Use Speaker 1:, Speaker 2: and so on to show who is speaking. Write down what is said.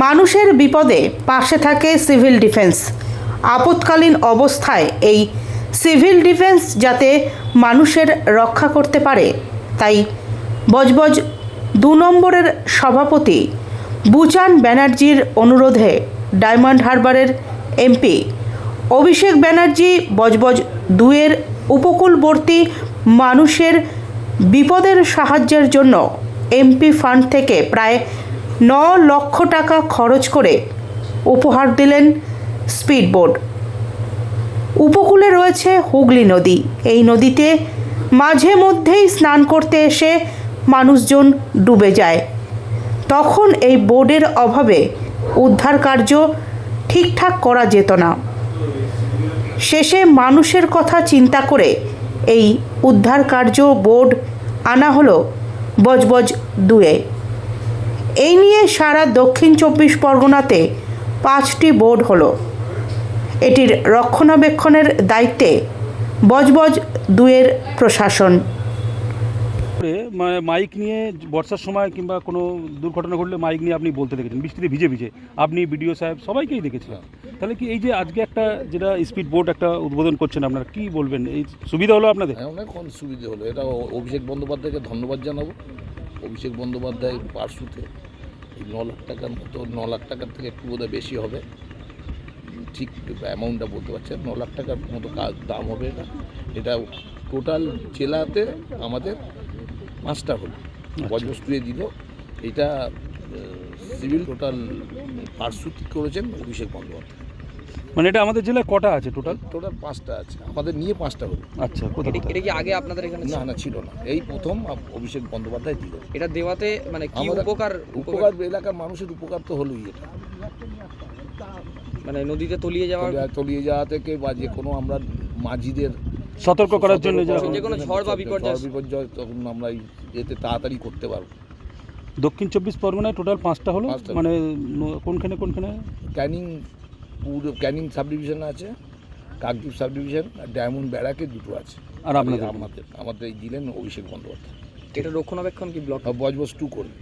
Speaker 1: মানুষের বিপদে পাশে থাকে সিভিল ডিফেন্স। আপৎকালীন অবস্থায় এই সিভিল ডিফেন্স যাতে মানুষের রক্ষা করতে পারে, তাই বজবজ দু নম্বরের সভাপতি বুচান ব্যানার্জির অনুরোধে ডায়মন্ড হারবারের এমপি অভিষেক ব্যানার্জি বজবজ দুয়ের উপকূলবর্তী মানুষের বিপদের সাহায্যের জন্য এমপি ফান্ড থেকে প্রায় ন লক্ষ টাকা খরচ করে উপহার দিলেন স্পিডবোট। উপকূলে রয়েছে হুগলি নদী। এই নদীতে মাঝে মধ্যেই স্নান করতে এসে মানুষজন ডুবে যায়। তখন এই বোর্ডের অভাবে উদ্ধার কার্য ঠিকঠাক করা যেত না। শেষে মানুষের কথা চিন্তা করে এই উদ্ধার কার্য বোর্ড আনা হলো বজবজ দুয়ে। এই নিয়ে সারা দক্ষিণ চব্বিশ পরগনাতে পাঁচটি বোর্ড হলো। এটির রক্ষণাবেক্ষণের দায়িত্বে বজবজ দুয়ের প্রশাসন।
Speaker 2: মানে মাইক নিয়ে বর্ষার সময় কিংবা কোনো দুর্ঘটনা ঘটলে মাইক নিয়ে আপনি বলতে দেখেছেন বৃষ্টিতে ভিজে ভিজে। আপনি বিডিও সাহেব সবাইকেই দেখেছিলাম। তাহলে কি এই যে আজকে একটা যেটা স্পিড বোর্ড একটা উদ্বোধন করছেন আপনারা কি বলবেন? এই সুবিধা হলো আপনাদের?
Speaker 3: হ্যাঁ অনেক সুবিধা হলো। এটা অভিষেক বন্দ্যোপাধ্যায়কে ধন্যবাদ জানাব। অভিষেক বন্দ্যোপাধ্যায় পার্শ্বতে এই ন লাখ টাকার মতো ন লাখ টাকার থেকে একটু বোধহয় বেশি হবে। ঠিক অ্যামাউন্টটা বলতে পারছেন ন লাখ টাকার মতো কাজ দাম হবে এটা এটা টোটাল জেলাতে আমাদের পাঁচটা হলো বজবস্তুয়ে দিল। এটা সিভিল টোটাল পার্শ্বতি করেছেন অভিষেক বন্দ্যোপাধ্যায়।
Speaker 2: মানে এটা আমাদের জেলায় কটা আছে টোটাল
Speaker 3: টোটাল পাঁচটা আছে। আমাদের নিয়ে পাঁচটা হলো।
Speaker 2: আচ্ছা কোথায়
Speaker 4: এটা কি আগে আপনাদের এখানে?
Speaker 3: না না ছিল না। এই প্রথম অভিষেক বন্দ্যোপাধ্যায় দিল।
Speaker 4: এটা দেওয়াতে মানে কি উপকার
Speaker 3: উপকার এলাকার মানুষের উপকার তো হলোই এটা।
Speaker 4: মানে নদীতে তলিয়ে যাওয়ার
Speaker 3: তলিয়ে- তলিয়ে যাওয়া থেকে বা যে কোনো আমরা মাঝিদের
Speaker 2: সতর্ক করার জন্য
Speaker 4: যে কোনো ঝড় বা বিপর্যয়-
Speaker 3: বিপর্যয় তখন আমরা এতে তাড়াতাড়ি করতে পারব।
Speaker 2: দক্ষিণ চব্বিশ পরগনায় টোটাল পাঁচটা হলো। মানে কোনখানে কোনখানে?
Speaker 3: ক্যানিং পুরো ক্যানিং সাবডিভিশন আছে কাকদ্বীপ সাবডিভিশন আর ডায়মন্ড ব্যারাকে দুটো আছে।
Speaker 2: আর আপনাদের?
Speaker 3: আমাদের আমাদের এই দিলেন অভিষেক বন্দ্যোপাধ্যায়।
Speaker 4: এটা রক্ষণাবেক্ষণ কি ব্লক
Speaker 3: আর বজবজ টু করবে।